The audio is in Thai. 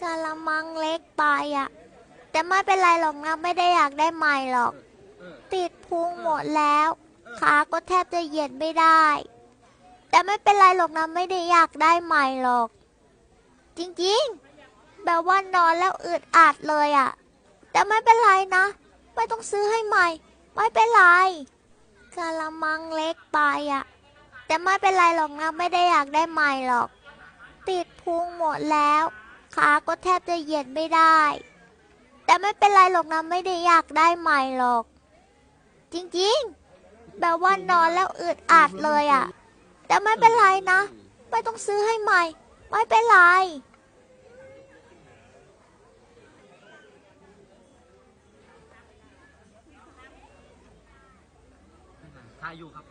กาละมังเล็กไปอะ แต่ไม่เป็นไรหรอกนะไม่ได้อยากได้ใหม่หรอก ติดพุงหมดแล้ว ขาก็แทบจะเหยียดไม่ได้ แต่ไม่เป็นไรหรอกนะไม่ได้อยากได้ใหม่หรอก จริงๆ แบบว่านอนแล้วอึดอัดเลยอะ่ะ แต่ไม่เป็นไรนะ ไม่ต้องซื้อให้ใหม่ ไม่เป็นไรกะละมังเล็กไปอะ่ะ แต่ไม่เป็นไรหรอกนะไม่ได้อยากได้ใหม่หรอก ติดพุงหมดแล้ว ขาก็แทบจะเหยียดไม่ได้ แต่ไม่เป็นไรหรอกนะไม่ได้อยากได้ใหม่หรอก จริงๆ แบบว่านอนแล้วอึดอัดเลยอะ่ะ แต่ไม่เป็นไรนะ ไม่ต้องซื้อให้ใหม่ ไม่เป็นไรถ่ายอยู่ครับ